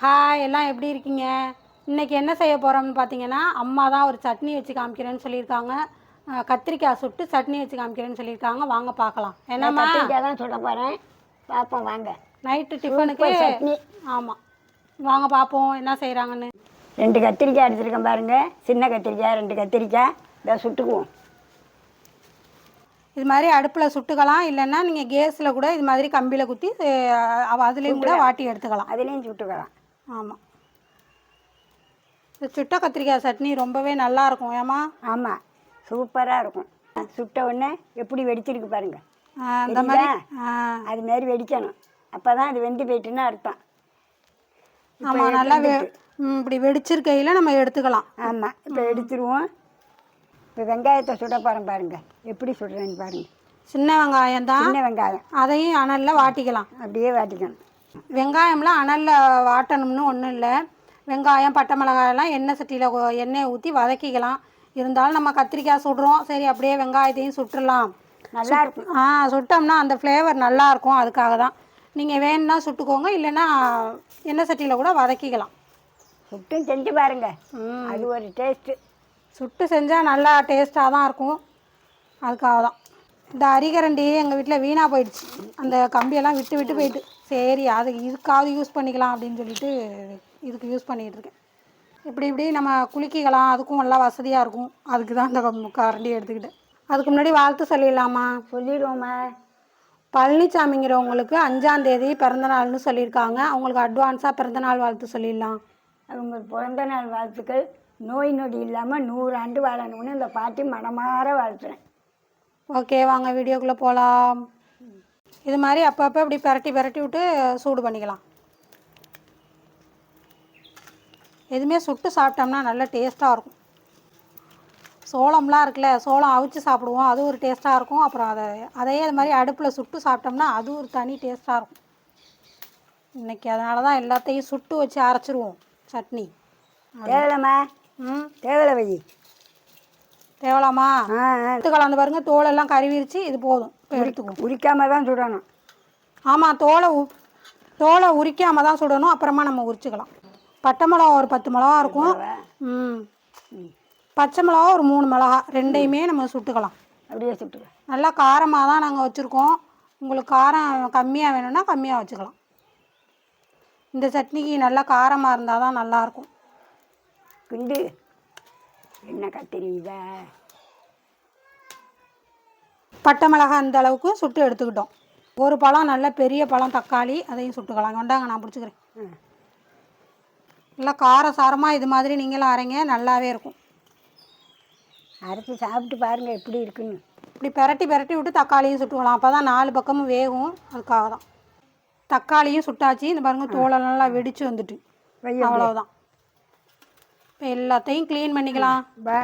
Hi எல்லாம் எப்படி இருக்கீங்க? இன்னைக்கு என்ன செய்ய போகிறோம்னு பார்த்தீங்கன்னா அம்மா தான் ஒரு சட்னி வச்சு காமிக்கிறேன்னு சொல்லியிருக்காங்க. கத்திரிக்காய் சுட்டு சட்னி வச்சு காமிக்கிறேன்னு சொல்லியிருக்காங்க. வாங்க பார்க்கலாம் என்னம்மா? தான் சுட போகிறேன் பார்ப்போம் வாங்க. நைட்டு டிஃபனுக்கு சட்னி. ஆமாம் வாங்க பார்ப்போம் என்ன செய்கிறாங்கன்னு ரெண்டு கத்திரிக்காய் எடுத்துருக்கேன் பாருங்க. சின்ன கத்திரிக்காய் ரெண்டு கத்திரிக்காய். இதை சுட்டுக்குவோம். இது மாதிரி அடுப்பில் சுட்டுக்கலாம். இல்லைன்னா நீங்கள் கேஸில் கூட இது மாதிரி கம்பியில் குத்தி அதுலேயும் கூட வாட்டி எடுத்துக்கலாம். அதுலேயும் சுட்டுக்கலாம். ஆமாம் இந்த சுட்ட கத்திரிக்காய் சட்னி ரொம்பவே நல்லா இருக்கும் ஏமா ஆமாம் சூப்பராக இருக்கும். சுட்ட உடனே எப்படி வெடிச்சிருக்கு பாருங்க. இந்த மாதிரி? அது மாதிரி வெடிக்கணும். அப்போ தான் அது வெந்து போயிட்டுன்னு அர்த்தம். ஆமாம் நல்லா வெ இப்படி வெடிச்சிருக்கையில் நம்ம எடுத்துக்கலாம். ஆமாம் இப்போ எடுத்துருவோம். இப்போ வெங்காயத்தை சுட போகிறேன் பாருங்க. எப்படி சுடுறேன்னு பாருங்க. சின்ன வெங்காயம் தான் சின்ன வெங்காயம். அதையும் அனலில் வாட்டிக்கலாம். அப்படியே வாட்டிக்கணும். வெங்காயம்லாம் அனலில் வாட்டணும்னு ஒன்றும் இல்லை. வெங்காயம் பட்டை மிளகாயெல்லாம் எண்ணெய் சட்டியில் எண்ணெயை ஊற்றி வதக்கிக்கலாம். இருந்தாலும் நம்ம கத்திரிக்காய் சுடுறோம். சரி அப்படியே வெங்காயத்தையும் சுட்டுடலாம் நல்லா இருக்கும் ஆ சுட்டோம்னா அந்த ஃப்ளேவர் நல்லா இருக்கும். அதுக்காக தான். நீங்கள் வேணும்னா சுட்டுக்கோங்க. இல்லைன்னா எண்ணெய் சட்டியில் கூட வதக்கிக்கலாம். சுட்டும் செஞ்சு பாருங்க. ம். அது ஒரு டேஸ்ட்டு சுட்டு செஞ்சால் நல்லா டேஸ்ட்டாக தான் இருக்கும். அதுக்காக தான். இந்த அரிகரண்டி எங்கள் வீட்டில் வீணாக போயிடுச்சு. அந்த கம்பியெல்லாம் விட்டு விட்டு போயிட்டு. சரி அது இதுக்காவது யூஸ் பண்ணிக்கலாம் அப்படின்னு சொல்லிட்டு இதுக்கு யூஸ் பண்ணிகிட்டு இருக்கேன். இப்படி இப்படி நம்ம குலுக்கிக்கலாம் அதுக்கும் நல்லா வசதியாக இருக்கும். அதுக்கு தான் அந்த கரண்டி எடுத்துக்கிட்டேன். அதுக்கு முன்னாடி வாழ்த்து சொல்லிடலாமா? சொல்லிடுவோம்மா. பழனிசாமிங்கிறவங்களுக்கு அஞ்சாந்தேதி பிறந்தநாள்னு சொல்லியிருக்காங்க. அவங்களுக்கு அட்வான்ஸாக பிறந்தநாள் வாழ்த்து சொல்லிடலாம். அவங்க பிறந்த நாள் வாழ்த்துக்கள். நோய் நொடி இல்லாமல் நூறு ஆண்டு வாழணும்னு இந்த பாட்டி மனமாற வாழ்த்துறேன். ஓகே வாங்க வீடியோக்குள்ளே போகலாம் இது மாதிரி அப்பப்போ இப்படி பிரட்டி பிரட்டி விட்டு சூடு பண்ணிக்கலாம். எதுவுமே சுட்டு சாப்பிட்டோம்னா நல்ல டேஸ்ட்டாக இருக்கும். சோளம்லாம் இருக்குல்ல சோளம் அவிச்சு சாப்பிடுவோம். அது ஒரு டேஸ்ட்டாக இருக்கும். அப்புறம் அதை அதையே இது மாதிரி அடுப்பில் சுட்டு சாப்பிட்டோம்னா அது ஒரு தனி டேஸ்ட்டாக இருக்கும். இன்னைக்கு அதனால தான் எல்லாத்தையும் சுட்டு வச்சு அரைச்சிருவோம். சட்னி. தேவலம்மா ம்? தேவலை வை. தேவலாமா? ஆ ஆ. எடுத்து கலந்து பாருங்க தோலெல்லாம் கருவிருச்சு இது போதும். இப்போ எடுத்துக்குவோம். உரிக்காம தான் சுடணும். ஆமாம் தோலை தோலை உரிக்காம தான் சுடணும் அப்புறமா நம்ம உரிச்சுக்கலாம். பட்டை மிளகா ஒரு பத்து மிளகா இருக்கும். ம் ம். பச்சை மிளகா ஒரு மூணு மிளகா ரெண்டையுமே நம்ம சுட்டுக்கலாம். அப்படியே சுட்டுக்கலாம் நல்லா காரமாக தான் நாங்கள் வச்சுருக்கோம். உங்களுக்கு காரம் கம்மியாக வேணும்னா கம்மியாக வச்சுக்கலாம். இந்த சட்னிக்கு நல்லா காரமாக இருந்தால் தான் நல்லாயிருக்கும் கிண்டு. என்ன கத்திரிதா பட்டை மிளகா அந்த அளவுக்கு சுட்டு எடுத்துக்கிட்டோம். ஒரு பழம் நல்ல பெரிய பழம் தக்காளி அதையும் சுட்டுக்கலாம். கொண்டாங்க நான் பிடிச்சிக்கிறேன். நல்லா கார சாரமாக இது மாதிரி நீங்களும் அரைங்க நல்லாவே இருக்கும். அரைச்சி சாப்பிட்டு பாருங்க எப்படி இருக்குன்னு. இப்படி பெரட்டி பெரட்டி விட்டு தக்காளியும் சுட்டுக்கலாம். அப்போ தான் நாலு பக்கமும் வேகும். அதுக்காக தான் தக்காளியும் சுட்டாச்சு. இந்த பாருங்க தோலை நல்லா வெடிச்சு வந்துட்டு. அவ்வளோதான் இப்போ எல்லாத்தையும் க்ளீன் பண்ணிக்கலாம். பா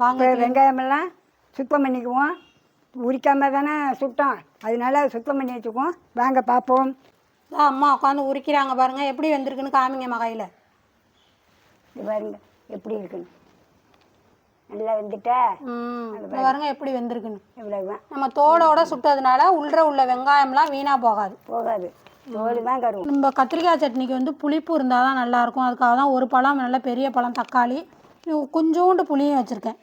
வாங்க வெங்காயமெல்லாம் சுத்தம் பண்ணிக்குவோம். உரிக்காம தானே சுட்டோம். அதனால சுத்தம் பண்ணி வச்சுக்குவோம். வாங்க பார்ப்போம். அம்மா உட்காந்து உரிக்கிறாங்க பாருங்க. எப்படி வந்திருக்குன்னு காமிங்கம்மா கையில். இது பாருங்க எப்படி இருக்குன்னு. நல்லா வெந்துட்டா? பாருங்க எப்படி வெந்திருக்குன்னு. இவ்வளவுதான். நம்ம தோலோட சுட்டதுனால உள்ள உள்ள வெங்காயம்லாம் வீணாக போகாது. போகாது. தோல் தான் கருவும். நம்ம கத்திரிக்காய் சட்னிக்கு வந்து புளிப்பு இருந்தால் தான் நல்லாயிருக்கும். அதுக்காக தான் ஒரு பழம் நல்ல பெரிய பழம் தக்காளி கொஞ்சோண்டு புளியும் வச்சுருக்கேன்.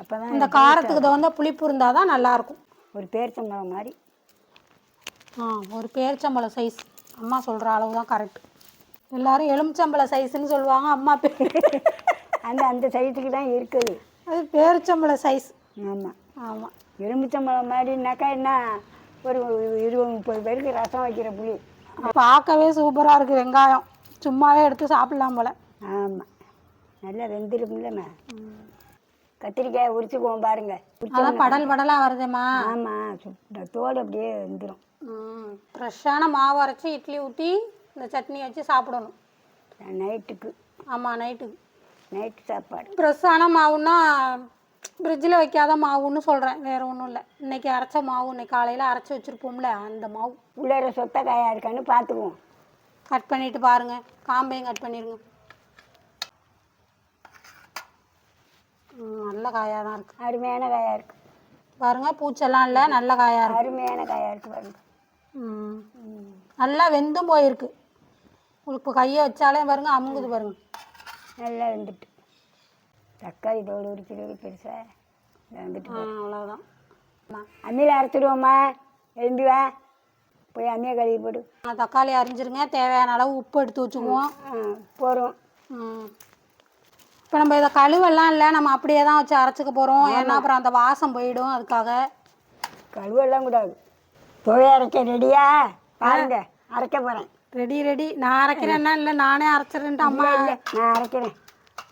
அப்போ தான் இந்த காரத்துக்கு தகுந்த புளிப்பு இருந்தால் தான் நல்லாயிருக்கும். ஒரு பேரிச்சம்பழம் மாதிரி. ஆ ஒரு பேரிச்சம்பழம் சைஸ் அம்மா சொல்கிற அளவு தான் கரெக்ட் எல்லாரும் எலுமிச்சம்பழம் சைஸ்ன்னு சொல்லுவாங்க அம்மா பேர். அந்த அந்த சைஸுக்கு தான் இருக்குது. அது பேரிச்சம்பழம் சைஸ் ஆமாம் ஆமாம் எலுமிச்சம்பழம் மாதிரினாக்கா என்ன? ஒரு இருபது முப்பது பேருக்கு ரசம் வைக்கிற புளி. பார்க்கவே சூப்பராக இருக்குது வெங்காயம். சும்மாவே எடுத்து சாப்பிட்லாம் போல். ஆமாம் நல்லா வெந்திருக்கும்லண்ணா கத்திரிக்காய் உரிச்சுக்குவோம் பாருங்க. அதான் படல் படலாக வருதேம்மா. ஆமாம் தோல் அப்படியே வெந்துடும் ஃப்ரெஷ்ஷான மாவு அரைச்சி இட்லி ஊற்றி இந்த சட்னி வச்சு சாப்பிடணும். நைட்டுக்கு. ஆமாம் நைட்டுக்கு. நைட்டு சாப்பாடு. ஃப்ரெஷ்ஷான மாவுன்னா ஃப்ரிட்ஜில் வைக்காத மாவுன்னு சொல்கிறேன் வேறு ஒன்றும் இல்லை. இன்னைக்கு அரைச்ச மாவு இன்னைக்கு காலையில் அரைச்சி வச்சுருப்போம்ல அந்த மாவு. உள்ளார சொத்த காயாக இருக்கான்னு பார்த்துக்குவோம் கட் பண்ணிட்டு பாருங்கள் காம்பையும் கட் பண்ணிடுங்க நல்ல காயாக தான் இருக்குது அருமையான காயாக இருக்கு. பாருங்கள் பூச்செல்லாம் இல்லை. நல்ல காயாக இருக்கு. அருமையான காயாக இருக்கு பாருங்க. ம். நல்லா வெந்தும் போயிருக்கு. இப்போ கையை வச்சாலே பாருங்க அமுங்குது பாருங்க. நல்லா வந்துட்டு. தக்காளி தோடு உரிக்கிறது பெருசா இதை வந்துட்டு அவ்வளோதான் அம்மியில் அரைச்சிடுவோம்மா. எழும்பி வா. போய் அம்மியை கழுவி போடு. தக்காளி அரிஞ்சிருங்க. தேவையான அளவு உப்பு எடுத்து வச்சுக்குவோம். போகிறோம் இப்போ நம்ம இதை கழுவெல்லாம் இல்லை நம்ம அப்படியே தான் வச்சு அரைச்சிக்க போகிறோம் ஏன்னா அப்புறம் அந்த வாசம் போயிடும் அதுக்காக. கழுவெல்லாம் கூடாது. துவை அரைக்க ரெடியா பாருங்க. அரைக்க போகிறேன் ரெடி ரெடி. நான் அரைக்கிறேன்னா இல்லை நானே அரைச்சிடுறேன்ட்டு அம்மா இல்லை நான் அரைக்கிறேன்.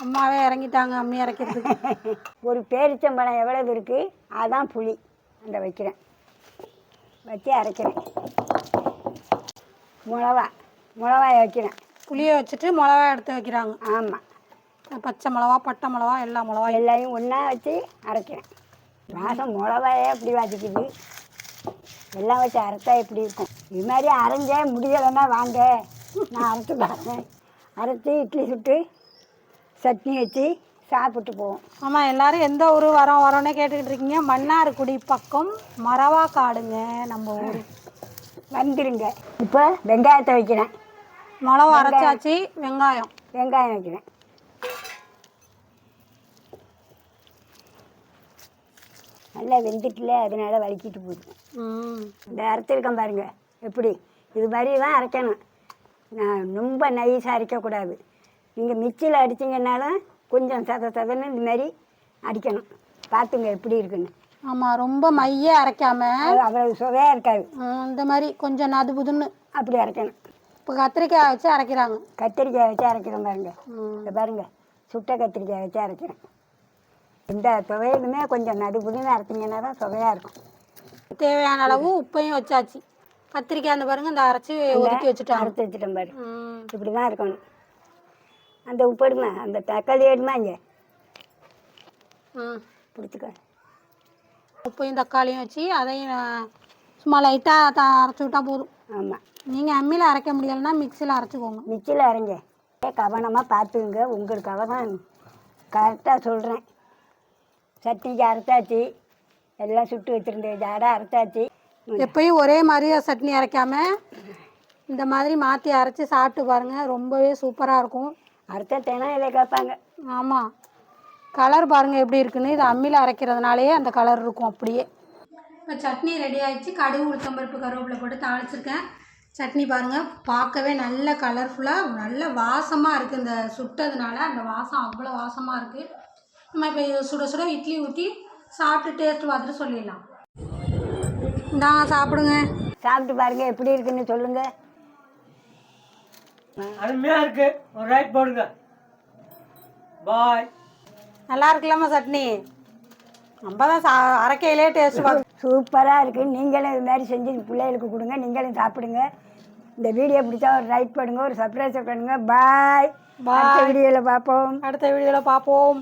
அம்மாவே இறங்கிட்டாங்க அம்மி அரைக்கிறதுக்கு. ஒரு பேரிச்சம்பழம் எவ்வளவு இருக்குது அதான் புளி. அந்த வைக்கிறேன். வச்சு அரைக்கிறேன். மிளவா மிளவாய வைக்கிறேன். புளியை வச்சுட்டு மிளகா எடுத்து வைக்கிறாங்க. ஆமாம் பச்சை மிளகா பட்டை மிளகா எல்லா மிளகா எல்லாத்தையும் ஒன்றா வச்சு அரைக்கிறேன். வாசம் மிளவாயே எப்படி வாசிக்குது. எல்லாம் வச்சு அரைச்சா எப்படி இருக்கும்? இது மாதிரி அரைஞ்சே முடியலைன்னா வாங்க. நான் அரைச்சி தரேன் அரைச்சி இட்லி சுட்டு சட்னி வச்சு சாப்பிட்டு போவோம். ஆமாம் எல்லாரும் எந்த ஊர் வரோம் வரோன்னே கேட்டுக்கிட்டு இருக்கீங்க. மன்னார்குடி பக்கம் மரவா காடுங்க நம்ம ஊர். வந்துருங்க. இப்போ வெங்காயத்தை வைக்கிறேன். மிளகா அரைச்சாச்சு வெங்காயம். வெங்காயம் வைக்கிறேன். நல்லா வெந்துட்டுல அதனால வலிக்கிட்டு போகுது. இந்த அரைச்சிருக்கேன் பாருங்க. எப்படி? இது மாதிரி தான் அரைக்கணும். நான் ரொம்ப நைஸாக அரைக்கக்கூடாது நீங்கள் மிக்சியில் அடிச்சிங்கனாலும் கொஞ்சம் சத சதன்னு இந்த மாதிரி அடிக்கணும். பார்த்துங்க எப்படி இருக்குன்னு. ஆமாம் ரொம்ப மைய அரைக்காம. அவ்வளவு சுவையாக இருக்காது. இந்த மாதிரி கொஞ்சம் நது புதுன்னு. அப்படி அரைக்கணும். இப்போ கத்திரிக்காய் வச்சு அரைக்கிறாங்க. கத்திரிக்காய் வச்சு அரைக்கிறேன் பாருங்க. பாருங்க. சுட்ட கத்திரிக்காய் வச்சு அரைக்கிறேன் இந்த துவையலுமே கொஞ்சம் நடு புதுன்னு அரைச்சிங்கன்னா தான் சுவையாக இருக்கும். தேவையான அளவு உப்பையும் வச்சாச்சு. கத்திரிக்காய் அந்த பாருங்க இந்த அரைச்சி ஒதுக்கி வச்சுட்டாங்க அரைச்சி வச்சுட்டேன் பாரு. இப்படி தான் இருக்கணும். அந்த உப்பு எடுமா அந்த தக்காளி எடுமா இங்கே? பிடிச்சிக்க. உப்பையும் தக்காளியும் வச்சு அதையும் சும்மா லைட்டாக த அரைச்சி விட்டா போதும். ஆமாம் நீங்கள் அம்மியில் அரைக்க முடியலைன்னா மிக்சியில் அரைச்சிக்கோங்க. மிச்சில் அரைங்க. கவனமாக பார்த்துக்குங்க. உங்களுக்காக தான் கரெக்டாக சொல்கிறேன் சட்னிக்கு அரைச்சாச்சு. எல்லாம் சுட்டு வச்சுருந்தேன் ஜாடா அரைச்சாச்சு. எப்பயும் ஒரே மாதிரி சட்னி அரைக்காம இந்த மாதிரி மாற்றி அரைச்சி சாப்பிட்டு பாருங்கள் ரொம்பவே சூப்பராக இருக்கும். அரைச்சா தேனா இதை கேட்பாங்க. ஆமாம் கலர் பாருங்கள் எப்படி இருக்குன்னு. இது அம்மியில் அரைக்கிறதுனாலேயே அந்த கலர் இருக்கும் அப்படியே. இப்போ சட்னி ரெடி ஆயிடுச்சு. கடுகு உளுத்தம்பருப்பு கருவேப்பிலை போட்டு தாளிச்சிருக்கேன். சட்னி பாருங்கள் பார்க்கவே நல்ல கலர்ஃபுல்லாக நல்ல வாசமாக இருக்குது இந்த சுட்டதுனால அந்த வாசம் அவ்வளோ வாசமாக இருக்குது நம்ம இப்போ சுட சுட இட்லி ஊற்றி சாப்பிட்டு டேஸ்ட் பார்த்துட்டு சொல்லிடலாம். இந்தாங்க சாப்பிடுங்க. சாப்பிட்டு பாருங்க எப்படி இருக்குன்னு சொல்லுங்கள் அருமையாக இருக்கு. ஒரு ரைட் போடுங்க. பாய் நல்லா இருக்குல்லாமா சட்னி? நம்ம தான் சா அரைக்கையிலே டேஸ்ட் பார்த்து சூப்பராக இருக்குது நீங்களும் இது மாதிரி செஞ்சு பிள்ளைகளுக்கு கொடுங்க. நீங்களும் சாப்பிடுங்க. இந்த வீடியோ பிடிச்சா ஒரு லைக் பண்ணுங்க ஒரு சப்ஸ்கிரைப் பண்ணுங்க பாய். அடுத்த வீடியோவில் பார்ப்போம். அடுத்த வீடியோவில் பார்ப்போம்.